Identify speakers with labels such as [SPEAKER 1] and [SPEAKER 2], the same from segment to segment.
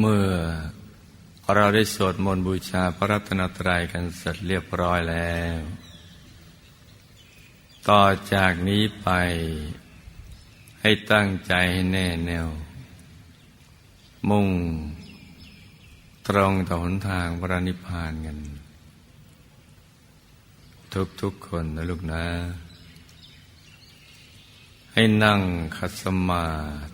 [SPEAKER 1] เมื่อเราได้สวดมนต์บูชาพระรัตนตรัยกันเสร็จเรียบร้อยแล้ว ต่อจากนี้ไปให้ตั้งใจให้แน่แน่ว มุ่ง ตรงต่อหนทางพระนิพพานกัน ทุกทุกคนนะลูกนะ ให้นั่งขัดสมาธิ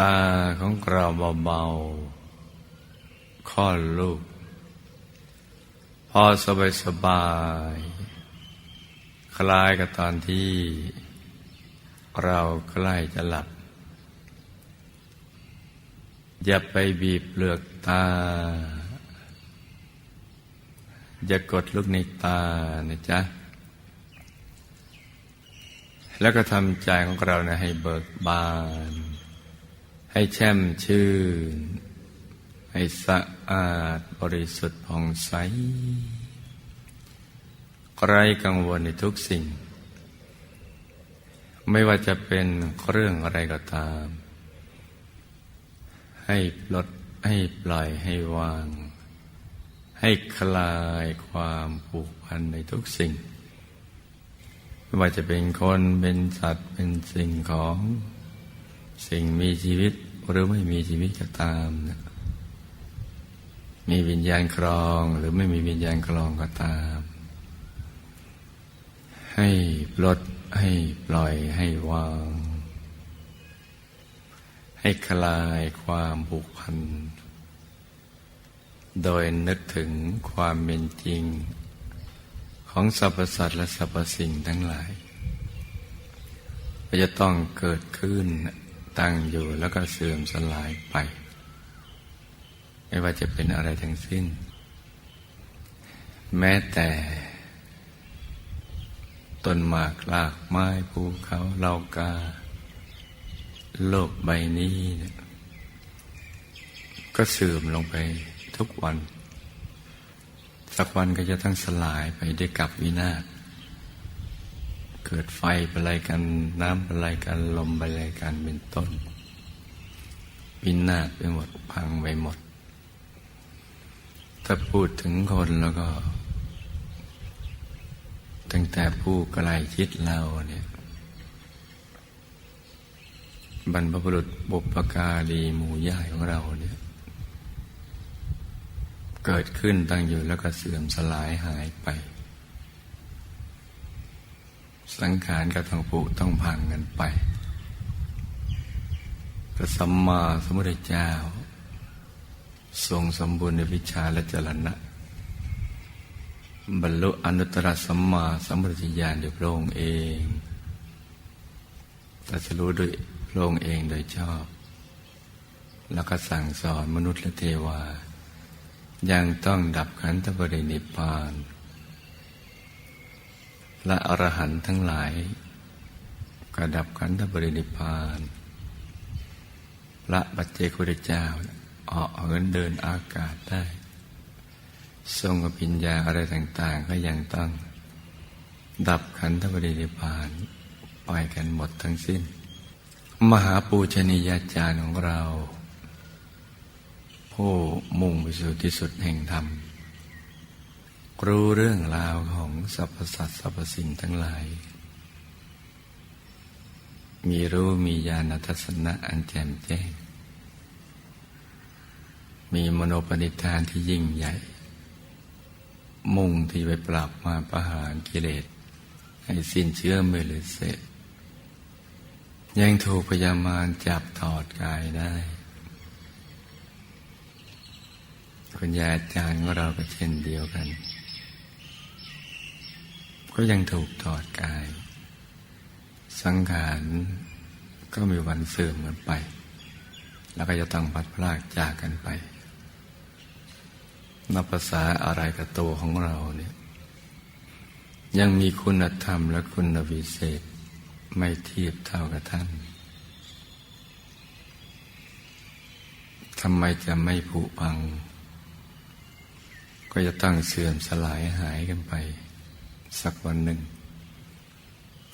[SPEAKER 1] ตาของเราเบาๆข้อลูก พอสบายสบาย คล้ายกับตอนที่ เราใกล้จะหลับ อย่าไปบีบเปลือกตา อย่ากดลูกในตานะจ๊ะแล้วก็ทำใจของเรานะให้เบิกบาน ให้แช่มชื่น ให้สะอาดบริสุทธิ์ผ่องใสไร้กังวลในทุกสิ่ง ไม่ว่าจะเป็นเรื่องอะไรก็ตาม ให้ลดให้ปล่อยให้วาง ให้คลายความผูกพันในทุกสิ่ง ไม่ว่าจะเป็นคนเป็นสัตว์เป็นสิ่งของ สิ่งมีชีวิต หรือไม่มีชีวิตก็ตามนะมีวิญญาณครองหรือไม่มีวิญญาณครองก็ตาม ให้ลดให้ปล่อยให้วาง ให้คลายความผูกพัน โดยนึกถึงความเป็นจริง ของสรรพสัตว์และสรรพสิ่งทั้งหลายจะต้องเกิดขึ้น ตั้งอยู่แล้วก็เสื่อมสลายไป ไม่ว่าจะเป็นอะไรทั้งสิ้น แม้แต่ต้นหมากลากไม้ภูเขาเหล่ากา โลกใบนี้ ก็เสื่อมลงไปทุกวัน สักวันก็จะต้องสลายไปด้วยกับวินาศ กิดไฟเป็นอะไรกัน น้ำเป็นอะไรกัน ลมเป็นอะไรกันเป็นต้น วินาศไปหมด พังไปหมด ถ้าพูดถึงคนแล้วก็ ตั้งแต่ผู้ใกล้ชิดเราเนี่ยบรรพบุรุษบุปการีหมู่ย่ายของเราเนี่ยเกิดขึ้นตั้งอยู่แล้วก็เสื่อมสลายหายไป สังขารก็ต้องผุต้องพังกันไป พระสัมมาสัมพุทธเจ้า ทรงสมบูรณ์ในวิชาและจรณะ บรรลุอนุตตรสัมมาสัมพุทธญาณโดยพระองค์เองตรัสรู้ด้วยพระองค์เองโดยชอบ แล้วก็สั่งสอนมนุษย์และเทวา ยังต้องดับขันธปรินิพพาน และอรหันต์ทั้งหลายก็ดับขันธปรินิพานพระบัจเจกุฎเจ้าออกเหินเดินอากาศได้ ทรงอภิญญาอะไรต่างๆ ก็ยังต้อง ดับขันธปรินิพานไปกันหมดทั้งสิ้น มหาปูชนียาจารย์ของเรา ผู้มุ่งไปสู่ที่สุดแห่งธรรม รู้เรื่องราวของสรรพสัตว์สรรพสิ่งทั้งหลาย มีรู้มีญาณทัศนะอันแจ่มแจ้ง มีมโนปณิธานที่ยิ่งใหญ่ มุ่งที่ไปปราบมาประหารกิเลส ให้สิ้นเชื้อไม่เหลือเศษยังถูกพยามารจับถอดกายได้คุณยายอาจารย์ของเราก็เช่นเดียวกัน ก็ยังถูกถอดกาย สังขารก็มีวันเสื่อมกันไป แล้วก็จะต้องพัดพลากจากกันไป นับภาษาอะไรกับตัวของเราเนี่ย ยังมีคุณธรรมและคุณวิเศษไม่เทียบเท่ากับท่านทำไมจะไม่ผุพัง ก็จะต้องเสื่อมสลายหายกันไป สักวันหนึ่ง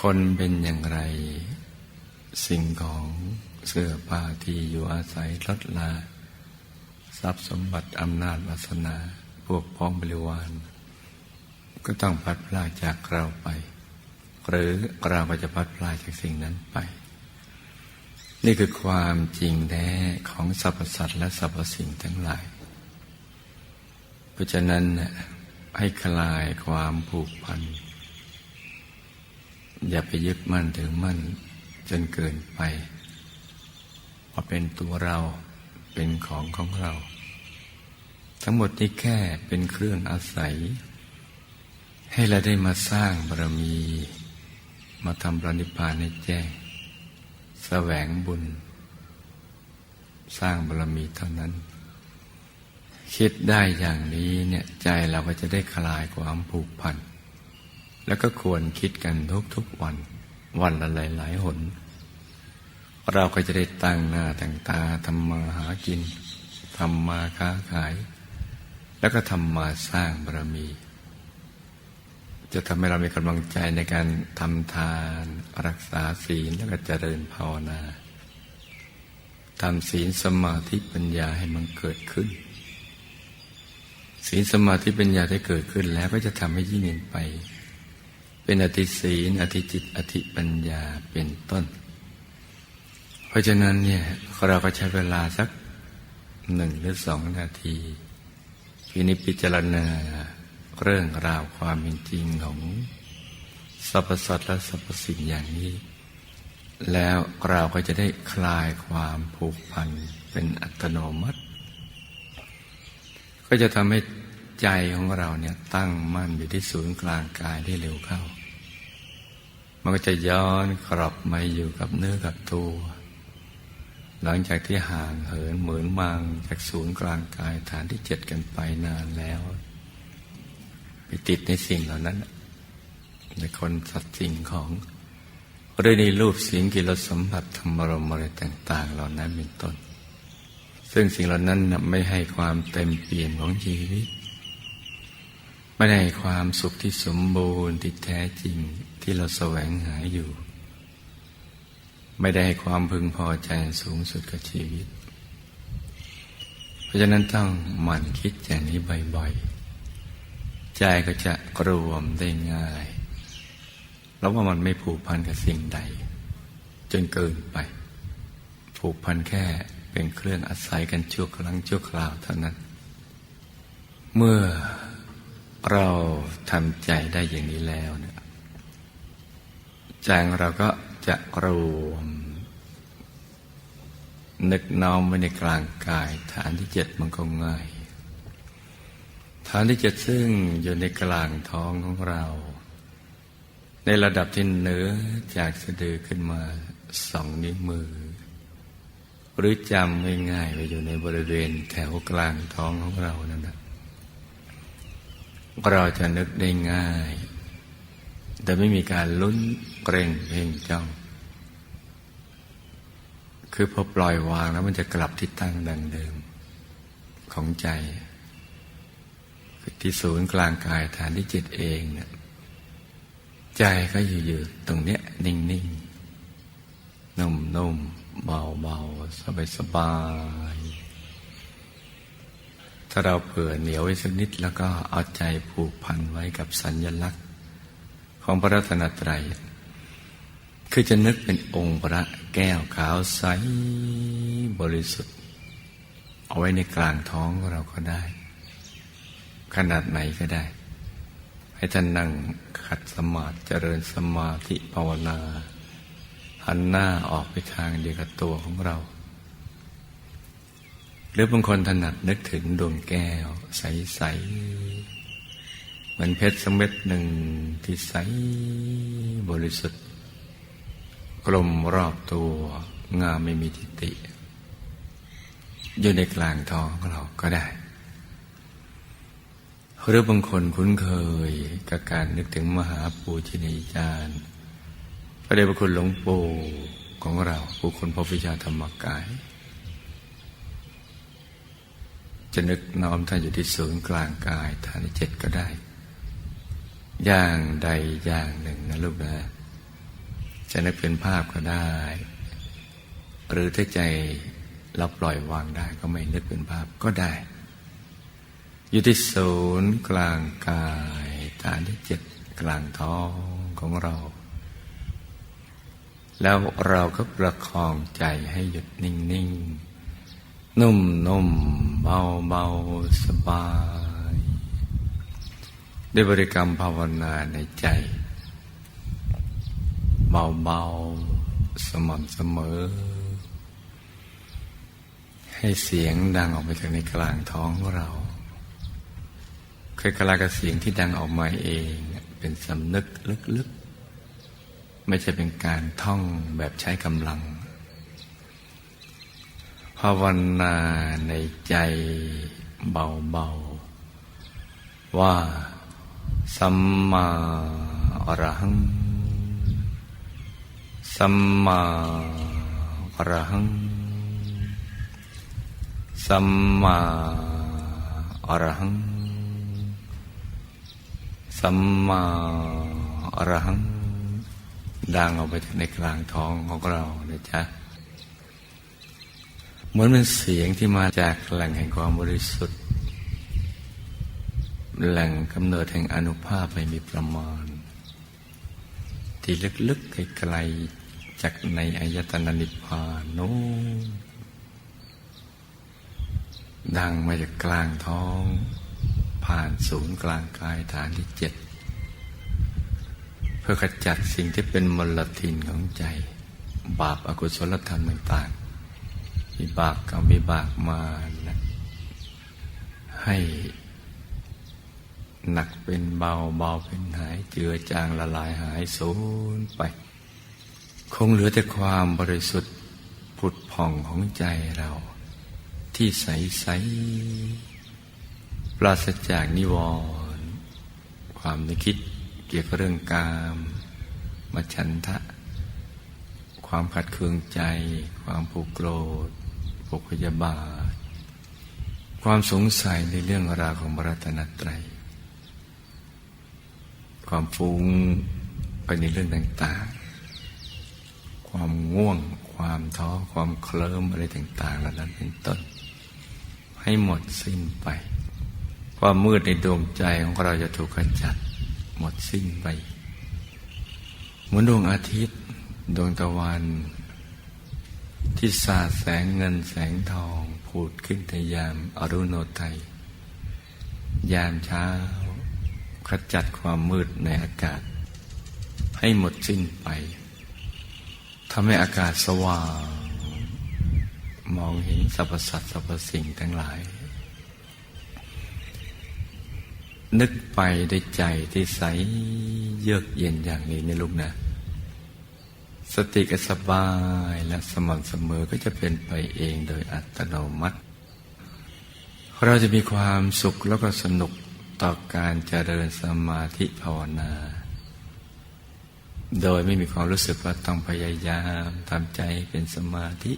[SPEAKER 1] คนเป็นอย่างไร สิ่งของเสื้อผ้าที่อยู่อาศัยลดลา ทรัพย์สมบัติอำนาจวาสนา พวกพ้องบริวาร ก็ต้องพัดพลาจากเราไป หรือเราก็จะพัดพลาจากสิ่งนั้นไป นี่คือความจริงแท้ของสรรพสัตว์และสรรพสิ่งทั้งหลาย เพราะฉะนั้น ให้คลายความผูกพัน อย่าไปยึดมั่นถือมั่นจนเกินไปว่าเป็นตัวเราเป็นของของเรา ทั้งหมดนี้แค่เป็นเครื่องอาศัย ให้เราได้มาสร้างบารมี มาทำปรนิพานให้แจ้งแสวงบุญ สร้างบารมีเท่านั้น คิดได้อย่างนี้เนี่ยใจเราก็จะได้คลายความผูกพัน แล้วก็ควรคิดกันทุกๆวัน วันละหลายๆหน เราก็จะได้ตั้งหน้าตั้งตาทำมาหากินทำมาค้าขาย แล้วก็ทำมาสร้างบารมี จะทำให้เรามีกำลังใจในการทำทานรักษาศีลแล้วก็เจริญภาวนาทำศีลสมาธิปัญญาให้มันเกิดขึ้น ศีลสมาธิปัญญาได้เกิดขึ้นแล้วก็จะทำให้ยิ่งเงินไป เป็นอธิศีลอธิจิต อธิปัญญาเป็นต้น เพราะฉะนั้นเนี่ยเราก็ใช้เวลาสักหนึ่งหรือสองนาทีพินิจพิจารณาเรื่องราวความเป็นจริงของสรรพสัตว์และสรรพสิ่งอย่างนี้ แล้วเราก็จะได้คลายความผูกพันเป็นอัตโนมัติ ก็จะทำให้ใจของเราเนี่ยตั้งมั่นอยู่ที่ศูนย์กลางกายได้เร็วเข้า มันก็จะย้อนกลับมาอยู่กับเนื้อกับตัว หลังจากที่ห่างเหินเหมือนมังจากศูนย์กลางกายฐานที่เจ็ดกันไปนานแล้ว ไปติดในสิ่งเหล่านั้น ในคนสัตว์สิ่งของหรือในรูปสิ่งกิรสมบัติธรรมรมอะไรต่าง ๆ เหล่านั้นเป็นต้น ซึ่งสิ่งเหล่านั้นไม่ให้ความเต็มเปี่ยมของชีวิต ไม่ได้ความสุขที่สมบูรณ์ที่แท้จริงที่เราแสวงหาอยู่ ไม่ได้ให้ความพึงพอใจสูงสุดกับชีวิต เพราะฉะนั้นต้องหมั่นคิดอย่างนี้บ่อยๆ ใจก็จะรวมได้ง่าย แล้วว่ามันไม่ผูกพันกับสิ่งใด จนเกินไป ผูกพันแค่ เป็นเครื่องอาศัยกันชั่วครั้งชั่วคราวเท่านั้น เมื่อเราทำใจได้อย่างนี้แล้วเนี่ยใจเราก็จะรวม นึกน้อมไว้ในกลางกาย ฐานที่เจ็ดมันก็ง่าย ฐานที่เจ็ดซึ่งอยู่ในกลางท้องของเรา ในระดับที่เหนือจากสะดือขึ้นมาสองนิ้วมือ หรือจำง่ายๆไปอยู่ในบริเวณแถวกลางท้องของเรานั่นนะเราจะนึกได้ง่าย แต่ไม่มีการลุ้นเกรงเพ่งจ้อง คือพอปล่อยวางแล้วมันจะกลับที่ตั้งดังเดิม ของใจที่ศูนย์กลางกายฐานที่จิตเองเนี่ยใจก็อยู่ๆตรงเนี้ยนิ่งๆนุ่มๆ เบาๆ สบายๆถ้าเราเผื่อเหนียวไว้สักนิดแล้วก็เอาใจผูกพันไว้กับสัญญลักษณ์ ของพระรัตนตรัย คือจะนึกเป็นองค์พระแก้วขาวใสบริสุทธิ์ เอาไว้ในกลางท้องของเราก็ได้ ขนาดไหนก็ได้ ให้ท่านนั่งขัดสมาธิเจริญสมาธิภาวนา หันหน้าออกไปทางเดียวกับตัวของเรา หรือบางคนถนัดนึกถึงดวงแก้ว ใส ๆ เหมือนเพชรสม็ดหนึ่งที่ใสบริสุทธิ์ กลมรอบตัวงามไม่มีทิฏฐิอยู่ในกลางท้องของเราก็ได้ หรือบางคนคุ้นเคยกับการนึกถึงมหาปูชนียาจารย์ พระเดชพระคุณหลวงปู่ของเราผู้คนพบวิชาธรรมกาย จะนึกน้อมท่านอยู่ที่ศูนย์กลางกายฐานที่เจ็ดก็ได้ อย่างใดอย่างหนึ่งนะลูกนะจะนึกเป็นภาพก็ได้ หรือถ้าใจเราปล่อยวางได้ก็ไม่นึกเป็นภาพก็ได้ อยู่ที่ศูนย์กลางกายฐานที่เจ็ดกลางท้องของเรา แล้วเราก็ประคองใจให้หยุดนิ่งๆนุ่มๆเบาๆสบาย ได้บริกรรมภาวนาในใจ เบาๆสม่ำเสมอ ให้เสียงดังออกไปจากในกลางท้องของเราคล้ายๆกับเสียงที่ดังออกมาเอง เป็นสำนึกลึกๆ ไม่ใช่เป็นการท่องแบบใช้กำลัง ภาวนาในใจเบาๆ ว่าสัมมาอรหัง สัมมาอรหัง สัมมาอรหัง สัมมาอรหัง ดังออกไปในกลางท้องของเรานะจ๊ะเหมือนเป็นเสียงที่มาจากแหล่งแห่งความบริสุทธิ์ แหล่งกำเนิดแห่งอนุภาพไม่มีประมาณ ที่ลึกๆไกลๆจากในอายตนะนิพพานโน้ดังมาจากกลางท้อง ผ่านศูนย์กลางกายฐานที่เจ็ด พื่อขจัดสิ่งที่เป็นมลทินของใจ บาปอากุศลธรรมต่างๆวิบากกรรมวิบากมานะให้หนักเป็นเบาเบาเป็นหาย เจือจางละลายหายสูญไป คงเหลือแต่ความบริสุทธิ์ผุดผ่องของใจเรา ที่ใสใสปราศจากนิวรณ์ความนึกคิด เกี่ยวกับเรื่องกามมาฉันทะ ความขัดเคืองใจ ความผูกโกรธผูกพยาบาท ความสงสัยในเรื่องราวของบรัตนตรัย ความฟุ้งไปในเรื่องต่างๆ ความง่วง ความท้อ ความเคลิ้มอะไรต่างๆเหล่านั้นเป็นต้น ให้หมดสิ้นไป ความมืดในดวงใจของเราจะถูกขจัด หมดสิ้นไปเหมือนดวงอาทิตย์ดวงตะวัน ที่สาดแสงเงินแสงทองผุดขึ้นในยามอรุณโนไทยยามเช้าขจัดความมืดในอากาศ ให้หมดสิ้นไปทำให้อากาศสว่าง มองเห็นสรรพสัตว์สรรพสิ่งทั้งหลาย นึกไปด้วยใจที่ใสเยือกเย็นอย่างนี้นะลูกนะ สติก็สบายและสม่ำเสมอก็จะเป็นไปเองโดยอัตโนมัติ เราจะมีความสุขแล้วก็สนุกต่อการเจริญสมาธิภาวนา โดยไม่มีความรู้สึกว่าต้องพยายามทำใจเป็นสมาธิ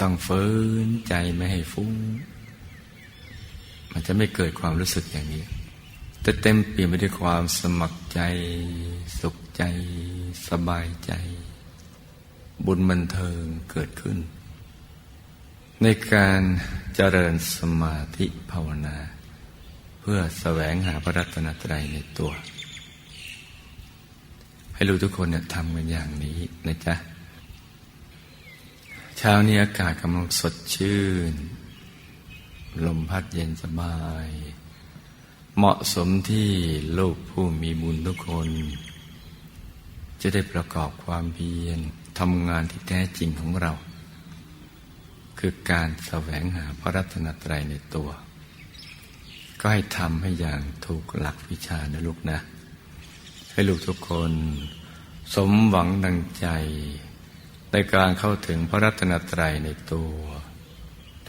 [SPEAKER 1] ต้องฝืนใจไม่ให้ฟุ้ง มันจะไม่เกิดความรู้สึกอย่างนี้ แต่เต็มเปลี่ยนไปด้วยความสมัครใจ สุขใจ สบายใจ บุญบันเทิงเกิดขึ้น ในการเจริญสมาธิภาวนา เพื่อแสวงหาพระรัตนตรัยในตัว ให้รู้ทุกคนเนี่ยทำกันอย่างนี้นะจ๊ะเช้านี้อากาศกำลังสดชื่น ลมพัดเย็นสบาย เหมาะสมที่ลูกผู้มีบุญทุกคน จะได้ประกอบความเพียรทำงานที่แท้จริงของเรา คือการแสวงหาพระรัตนตรัยในตัว ก็ให้ทำให้อย่างถูกหลักวิชานะลูกนะ ให้ลูกทุกคน สมหวังดังใจในการเข้าถึงพระรัตนตรัยในตัว